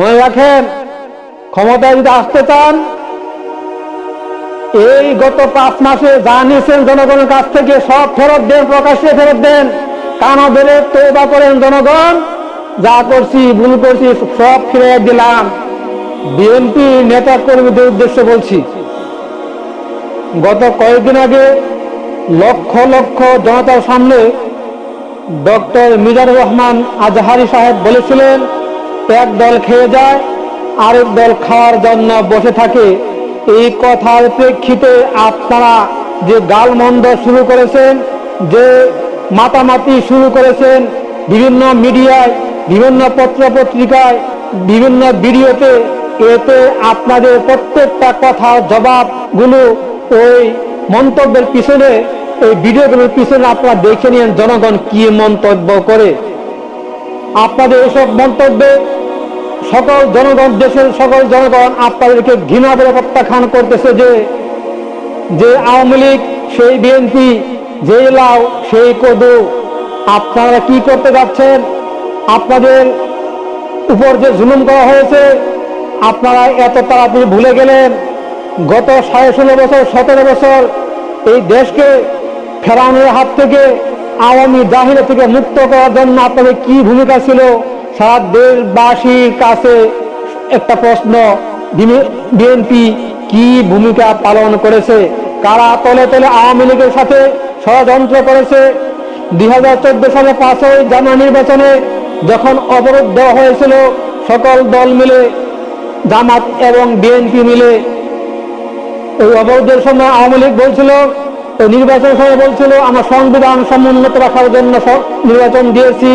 মনে রাখেন, ক্ষমতায় যদি আসতে চান, এই গত পাঁচ মাসে যা নিয়েছেন জনগণের কাছ থেকে সব ফেরত দেন, প্রকাশ্যে ফেরত দেন, কানা ধরে তৌবা করেন জনগণ, যা করছি, ভুল করছি, সব ফিরে দিলাম। বিএনপি নেতা কর্মীদের উদ্দেশ্যে বলছি, গত কয়েকদিন আগে লক্ষ লক্ষ জনতার সামনে ডক্টর মিজানুর রহমান আজহারি সাহেব বলেছিলেন এক দল খেয়ে যায়, আরেক দল খাওয়ার জন্য বসে থাকে। এই কথার প্রেক্ষিতে আপনারা যে গালমন্দ শুরু করেছেন, যে মাতামাতি শুরু করেছেন, বিভিন্ন মিডিয়ায়, বিভিন্ন পত্র পত্রিকায় বিভিন্ন ভিডিওতে, এতে আপনাদের প্রত্যেকটা কথার জবাবগুলো ওই মন্তব্যের পিছনে, এই ভিডিওগুলোর পিছনে আপনারা দেখে নিন জনগণ কি মন্তব্য করে। আপনাদের এসব মন্তব্যে সকল জনগণ, দেশের সকল জনগণ আপনাদেরকে ঘৃণা করে প্রত্যাখ্যান করতেছে যে যে আওয়ামী লীগ, সেই বিএনপি, যেই লাউ, সেই কদু, আপনারা কি করতে যাচ্ছেন? আপনাদের উপর যে জুলুম করা হয়েছে, আপনারা এত তাড়াতাড়ি ভুলে গেলেন। গত সাড়ে ষোলো বছর, সতেরো বছর এই দেশকে ফেরানোর হাত থেকে, আওয়ামী জাহিরা থেকে মুক্ত করার জন্য আপনাদের কি ভূমিকা ছিল? সারা দেশবাসীর কাছে একটা প্রশ্ন বিএনপি কি ভূমিকা পালন করেছে? কারা তলে তলে আওয়ামী লীগের সাথে ষড়যন্ত্র করেছে? দুই হাজার চোদ্দ সালে পাঁচই জানুয়ারি নির্বাচনে যখন অবরোধ দেওয়া হয়েছিল, সকল দল মিলে, জামাত এবং বিএনপি মিলে, ওই অবরোধের সময় আওয়ামী লীগ বলছিল, ওই নির্বাচন সময় বলছিল, আমরা সংবিধান সমুন্নত রাখার জন্য নির্বাচন দিয়েছি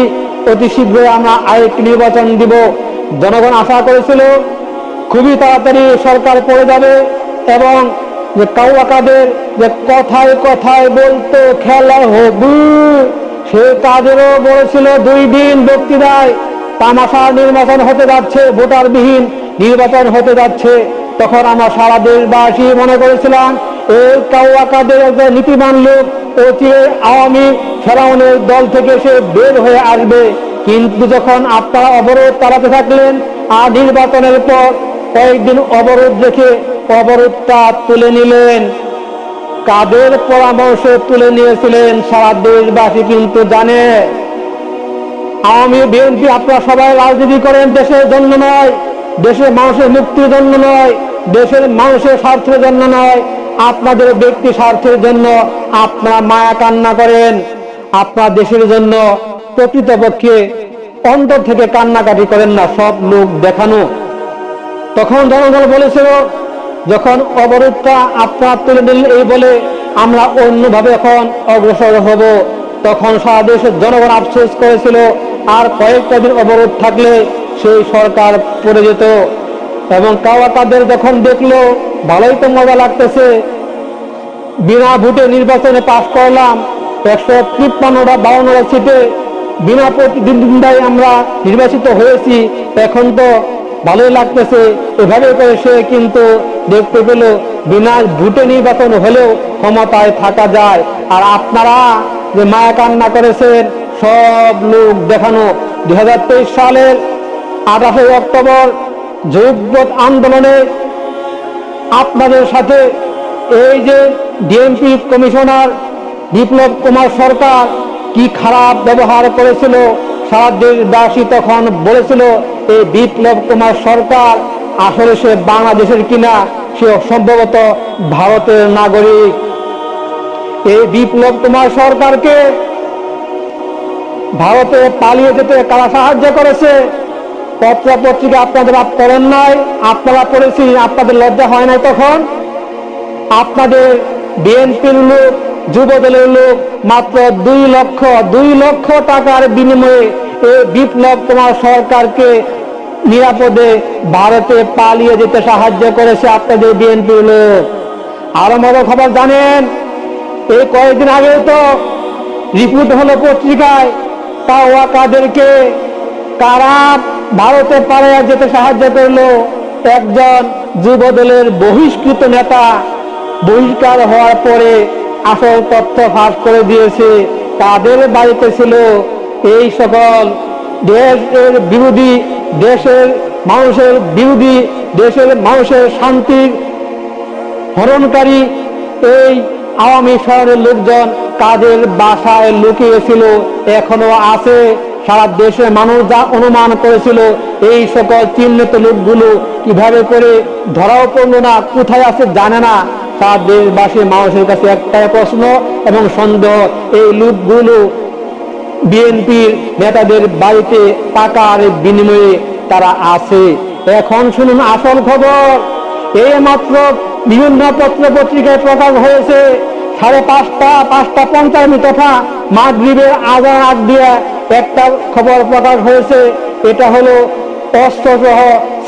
অতি শীঘ্রই আমরা আরেকটি নির্বাচন দিব। জনগণ আশা করেছিল খুবই তাড়াতাড়ি সরকার পড়ে যাবে এবং যে কাউয়াকাদের যে কথায় কথায় বলতো খেলা হবু, সে তাদেরও বলেছিল দুই দিন বক্তৃতায়। তামাশার নির্বাচন হতে যাচ্ছে, ভোটারবিহীন নির্বাচন হতে যাচ্ছে। তখন আমরা সারা দেশবাসী মনে করেছিলাম, এই কাউয়াকাদের একজন নীতিমান লোক অতি আওয়ামী ফেরাউনের দল থেকে সে বের হয়ে আসবে। কিন্তু যখন আপনারা অবরোধ তাড়াতে থাকলেন, আর নির্বাচনের পর কয়েকদিন অবরোধ রেখে অবরোধটা তুলে নিলেন। কাদের পরামর্শে তুলে নিয়েছিলেন সারা দেশবাসী কিন্তু জানে। আওয়ামী বিএনপি আপনারা সবাই রাজনীতি করেন, দেশের জন্য নয়, দেশের মানুষের মুক্তির জন্য নয়, দেশের মানুষের স্বার্থের জন্য নয়। আপনাদের ব্যক্তি স্বার্থের জন্য আপনারা মায়া কান্না করেন। আপনার দেশের জন্য প্রকৃতপক্ষে অন্তর থেকে কান্নাকাটি করেন না, সব লোক দেখানো। তখন জনগণ বলেছিল, যখন অবরোধটা আপনার তুলে নিলেন এই বলে আমরা অন্যভাবে এখন অগ্রসর হব। তখন সারা দেশের জনগণ আফসোস করেছিল, আর কয়েকটা দিন অবরোধ থাকলে সেই সরকার পড়ে যেত। এবং কাওয়াকাদের যখন দেখল, ভালোই তো মজা লাগতেছে। বিনা ভোটে নির্বাচনে পাশ করলাম, একশো তিপ্পান্নটা বাউন্নটা সিটে বিনা প্রতিদ্বন্দ্বিতায় আমরা নির্বাচিত হয়েছি। এখন তো ভালোই লাগতেছে। এভাবে করে সে কিন্তু দেখতে পেল, বিনা ভোটে নির্বাচন হলেও ক্ষমতায় থাকা যায়। আর আপনারা যে মায়া কান্না করেছেন, সব লোক দেখানো। দু হাজার তেইশ সালের আঠাশে অক্টোবর যুগপথ আন্দোলনে আপনাদের সাথে এই যে ডিএমপি কমিশনার বিপ্লব কুমার সরকার কি খারাপ ব্যবহার করেছিল, সারা দেশবাসী তখন বলেছিল, এই বিপ্লব কুমার সরকার আসলে সে বাংলাদেশের কিনা, সে সম্ভবত ভারতের নাগরিক। এই বিপ্লব কুমার সরকারকে ভারতে পালিয়ে যেতে কারা সাহায্য করেছে? পত্র পত্রিকা আপনাদের আপ করেন নাই, আপনারা পড়েছি আপনাদের লজ্জা হয় নাই তখন। আপনাদের বিএনপির লোক যুব দলের লোক মাত্র দুই লক্ষ দুই লক্ষ টাকার বিনিময়ে এই বিপ্লব কুমার সরকারকে নিরাপদে ভারতে পালিয়ে যেতে সাহায্য করেছে আপনাদের বিএনপির লোক। আরও বড় খবর জানেন, এই কয়েকদিন আগে তো রিপোর্ট হলো পত্রিকায় তাওয়া কাদেরকে কারা ভারতে পালিয়ে যেতে সাহায্য করল একজন যুব দলের বহিষ্কৃত নেতা। বহিষ্কার হওয়ার পরে আসল তথ্য ফাঁস করে দিয়েছে। তাদের বাড়িতে ছিল এই সকল দেশের বিরোধী, দেশের মানুষের বিরোধী, দেশের মানুষের শান্তির হরণকারী। এই আওয়ামী শহরের লোকজন তাদের বাসায় লুকিয়েছিল, এখনও আছে। সারা দেশের মানুষ যা অনুমান করেছিল, এই সকল চিহ্নিত লোকগুলো কীভাবে করে ধরাও পড়ল না, কোথায় আছে জানে না। সারা দেশবাসী মানুষের কাছে একটাই প্রশ্ন এবং সন্দেহ, এই লোকগুলো বিএনপির নেতাদের বাড়িতে টাকার বিনিময়ে তারা আছে। এখন শুনুন আসল খবর। এই মাত্র বিভিন্ন পত্র পত্রিকায় প্রকাশ হয়েছে, সাড়ে পাঁচটা পাঁচটা পঞ্চান্ন তথা মাগরীবের আজান আগ দিয়ে একটা খবর প্রকাশ হয়েছে, এটা হলো অস্ত্রসহ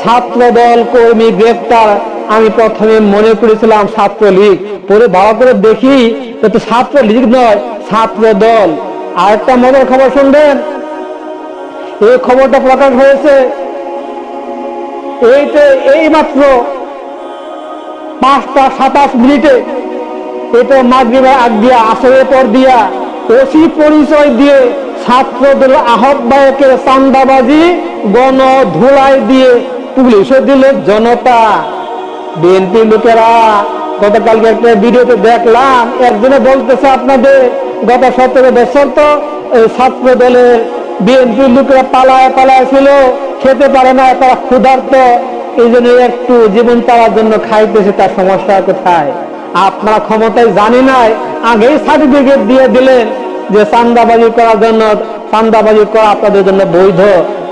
ছাত্র দল কর্মী গ্রেপ্তার। আমি প্রথমে মনে করেছিলাম ছাত্রলীগ। পরে ভালো করে দেখি তো ছাত্রলীগ নয় ছাত্র দল আর একটা মজার খবর শুনবেন? এই খবরটা প্রকাশ হয়েছে এইটা এই মাত্র পাঁচটা সাতাশ মিনিটে। এটা মাগরিবের আগ দিয়া, আসরের পর দিয়া, ওসি পরিচয় দিয়ে ছাত্রদের আহ্বায়কের চান্দাবাজি গণ ধুলাই দিয়ে পুলিশে দিল জনতা। বিএনপি লোকেরা গতকালকে একটা ভিডিওতে দেখলাম, একজনে বলতেছে আপনাদের, গত সতেরো বছর তো ছাত্র দলের বিএনপি লোকেরা পালায় পালায় ছিল, খেতে পারে না, তারা ক্ষুধার্ত, এই জন্য একটু জীবন তারার জন্য খাইতেছে, তার সমস্যা কোথায়? আপনারা ক্ষমতায় জানি নাই, আগেই সার্টিফিকেট দিয়ে দিলেন। যে চান্দাবাজি করার জন্য, চান্দাবাজি করা আপনাদের জন্য বৈধ।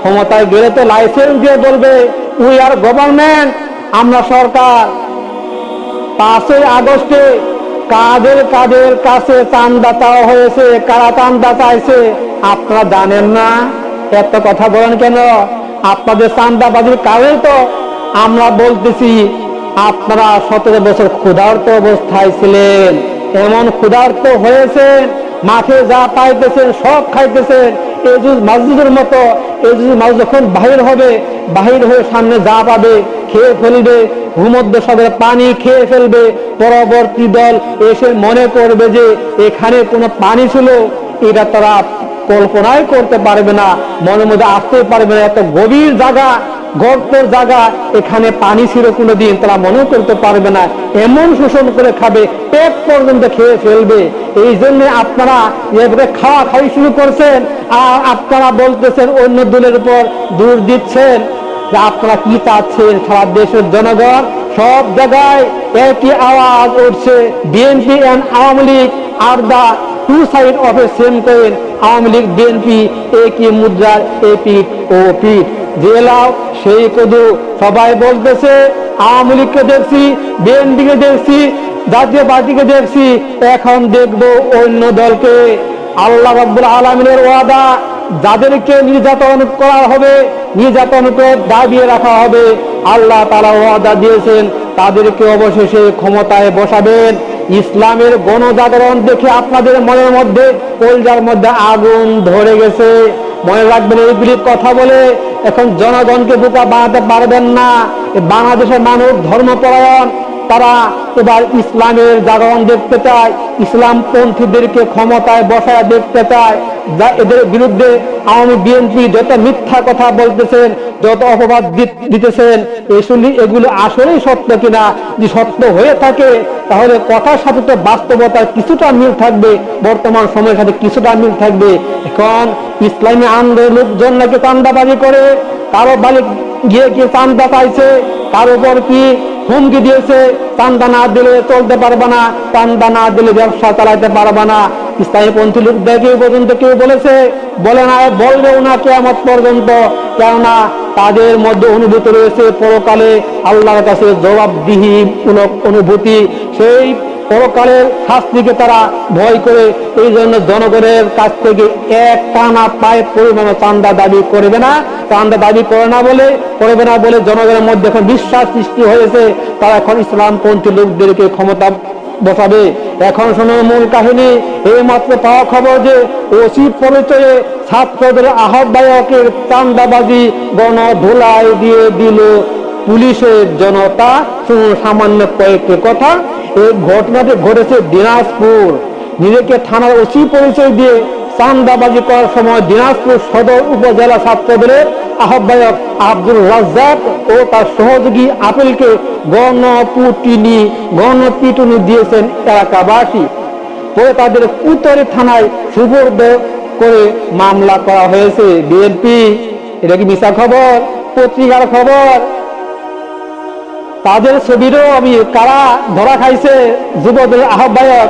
ক্ষমতায় গেলে তো লাইসেন্স দিয়ে বলবে উই আর গভর্নমেন্ট আমরা সরকার। পাঁচই আগস্টে কাদের কাদের কাছে চান্দা চাওয়া হয়েছে, কারা চান্দা চাইছে, আপনারা জানেন না। এত কথা বলেন কেন? আপনাদের চান্দাবাজির কারণে তো আমরা বলতেছি, আপনারা সতেরো বছর ক্ষুধার্ত অবস্থায় ছিলেন। এমন ক্ষুধার্ত হয়েছেন মাঠে যা পাইতেছেন, সব খাইতেছেন। এজুজ মাজুদের মতো এজুজ মাছ যখন বাহির হবে, বাহির হয়ে সামনে যা পাবে, খেয়ে ফেলবে, ভূমধ্য সাগরে পানি খেয়ে ফেলবে। পরবর্তী দল এসে মনে করবে যে, এখানে কোনো পানি ছিল। এটা তারা কল্পনাই করতে পারবে না। মনের মধ্যে আসতে পারবে না। এত গভীর জায়গা। গর্তের জায়গা, এখানে পানি ছিল কোনোদিন, তারা মনে করতে পারবে না। এমন শোষণ করে খাবে, পেট পর্যন্ত খেয়ে ফেলবে। এই জন্য আপনারা এভাবে খাওয়া খাই শুরু করছেন, আর আপনারা বলতেছেন, অন্য দলের উপর দূর দিচ্ছেন যে আপনারা কি চাচ্ছেন সারা দেশের জনগণ? সব জায়গায় একই আওয়াজ উঠছে। BNP and Awami League R the two side of a same coin Awami League BNP একই মুদ্রার এ পিঠ ও পিঠ যে লাও সেই কদু। সবাই বলতেছে আওয়ামী লীগকে দেখছি বিএনপিকে দেখছি, জাতীয় পার্টিকে দেখছি, এখন দেখব অন্য দলকে। আল্লাহ রাব্বুল আলমিনের ওয়াদা, যাদেরকে নির্যাতন করা হবে, নির্যাতন করে দাবিয়ে রাখা হবে, আল্লাহ তারা ওয়াদা দিয়েছেন, তাদেরকে অবশেষে ক্ষমতায় বসাবেন। ইসলামের গণজাগরণ দেখে আপনাদের মনের মধ্যে, কলজার মধ্যে আগুন ধরে গেছে। মনে রাখবেন এইগুলি কথা বলে এখন জনগণকে বোকা বানাতে পারবেন না। বাংলাদেশের মানুষ ধর্মপরায়ণ তারা এবার ইসলামের জাগরণ দেখতে চায় ইসলাম পন্থীদেরকে ক্ষমতায় বসায় দেখতে চায়। যা এদের বিরুদ্ধে আওয়ামী বিএনপি যত মিথ্যা কথা বলতেছেন, যত অপবাদ দিতেছেন এসলি এগুলো আসলেই সত্য কিনা? যদি সত্য হয়ে থাকে, তাহলে কথার সাথে তো বাস্তবতার কিছুটা মিল থাকবে, বর্তমান সময়ের সাথে কিছুটা মিল থাকবে। এখন ইসলামী আন্দোলন লোকজন নাকি চান্দাবাজি করে? কারও বাড়ি গিয়ে কি চান্দা পাইছে? তার উপর কি হুমকি দিয়েছে পান্দা না দিলে চলতে পারবে না পান্দা না দিলে ব্যবসা চালাতে পারবে না। স্থায়ী পন্থী লোকদেরকে পর্যন্ত কেউ বলেছে, বলে না, বলবেও না কেমন পর্যন্ত। কেননা তাদের মধ্যে অনুভূতি রয়েছে পরকালে আল্লাহর কাছে জবাবদিহি অনুভূতি। সেই পরকালের শাস্তিকে তারা ভয় করে, এই জন্য জনগণের কাছ থেকে এক টানা পায় পরিমাণ চান্দা দাবি করবে না। চান্দা দাবি করে না বলে, করবে না বলে জনগণের মধ্যে এখন বিশ্বাস সৃষ্টি হয়েছে। তারা এখন ইসলামপন্থী লোকদেরকে ক্ষমতা বসাবে। এখন শোনো মূল কাহিনী এই মাত্র পাওয়া খবর যে ওসি পরিচয়ে ছাত্রদের আহ্বায়কের চান্দাবাজি গণ ধুলাই দিয়ে দিল পুলিশের জনতা। সামান্য কয়েকটি কথা। এই ঘটনাটি ঘটেছে দিনাজপুর। নিজেকে থানার ওসি পরিচয় দিয়ে চান্দাবাজি করার সময় দিনাজপুর সদর উপজেলা ছাত্রদলের আহ্বায়ক আব্দুল রাজ্জাক ও তার সহযোগী আপিলকে গণপুটিনি, গণপিটুনি দিয়েছেন এলাকাবাসী। পরে তাদের উত্তরে থানায় সুপর্দ করে মামলা করা হয়েছে। বিএনপি, এটা কি মিশা খবর? পত্রিকার খবর? তাদের ছবিরও আমি কারা ধরা খাইছে, যুবদের আহ্বায়ক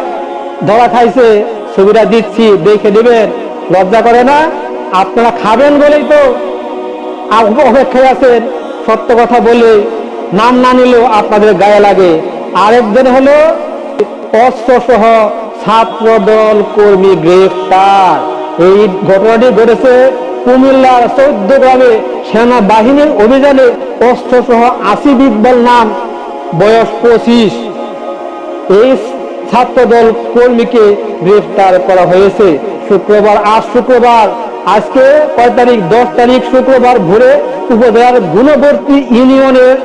ধরা খাইছে, ছবিটা দিচ্ছি, দেখে নেবেন, লজ্জা করে না? আপনারা খাবেন বলেই তো অপেক্ষায় আছেন। সত্য কথা বলে নাম না নিলেও আপনাদের গায়ে লাগে। আরেকজন হলো অস্ত্র সহ ছাত্র দল কর্মী গ্রেফতার। এই ঘটনাটি ঘটেছে কুমিল্লার চৌদ্দ গ্রামে সেনাবাহিনীর অভিযানে অস্ত্র সহ আসিফ ইকবাল নাম, বয়স পঁচিশ। এই ছাত্রদল কর্মীকে গ্রেফতার করা হয়েছে। শুক্রবার, আজ শুক্রবার, আজকে কয় তারিখ? দশ তারিখ শুক্রবার ভোরে উপজেলার গুণবর্তী ইউনিয়নের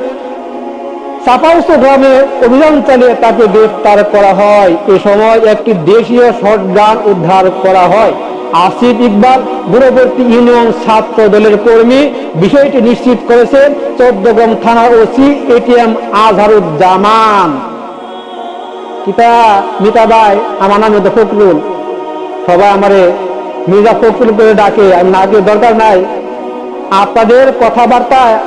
চাপাউস গ্রামে অভিযান চালিয়ে তাকে গ্রেফতার করা হয়। এ সময় একটি দেশীয় শটগান উদ্ধার করা হয়। আসিফ ইকবাল, দূরবর্তী ইউনিয়ন ছাত্র দলের কর্মী। বিষয়টি নিশ্চিত করেছেন চৌদ্দগ্রাম থানার ওসি এটিএম আজহারুজ্জামান। কিতা মিতা ভাই, আমার নাম হচ্ছে ফখরুল। সবাই আমারে মির্জা ফখরুল করে ডাকে, আমি নাকে দরকার নাই। আপনাদের কথাবার্তায়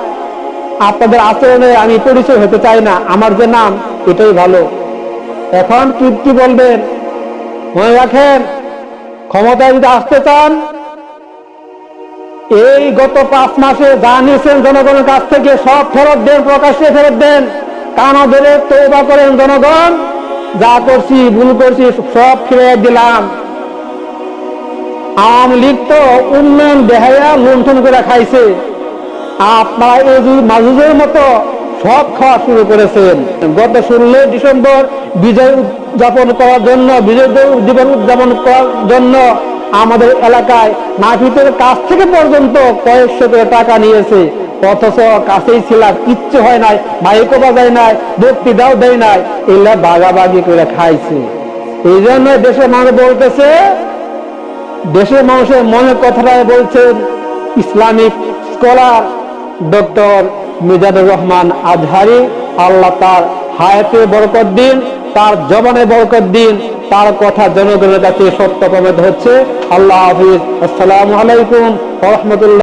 আপনাদের আচরণে আমি পরিচয় হতে চাই না, আমার যে নাম, এটাই ভালো। এখন কি বলবেন, মনে রাখেন ক্ষমতায় যদি আসতে চান, এই গত পাঁচ মাসে যা নিয়েছেন জনগণের কাছ থেকে সব ফেরত দেন, প্রকাশ্যে ফেরত দেন কানা ধরে তৌবা করেন জনগণ, যা করছি, ভুল করছি, সব ফিরে দিলাম। আওয়ামী লীগ তো উন্নয়ন বেহায়া লুণ্ঠন করে খাইছে। আপনারা এই মাজুজের মতো সব খাওয়া শুরু করেছেন। গত ষোলোই ডিসেম্বর বিজয় উদযাপন করার জন্য, বিজয় উদ্যাপন উদযাপন করার জন্য আমাদের এলাকায় নাফিতের কাছ থেকে পর্যন্ত কয়েকশো করে টাকা নিয়েছে। অথচ কাছেই ছিলাম, কিচ্ছু হয় নাই, মাইকও বাজায় নাই বক্তৃতাও দেয় নাই এগুলা বাগাবাগি করে খাইছে। এই জন্য দেশের মানুষ বলতেছে, দেশের মানুষের মনের কথাটাই বলছেন Islamic scholar doctor Mizanur Rahman Azhari, আল্লাহ তার হায়াতে বরকত দিন, তার জবানে বরকত দিন, তার কথা জনগণের কাছে সত্য প্রমেদ হচ্ছে। আল্লাহ হাফিজ। আসসালামু আলাইকুম রহমতুল্লাহ।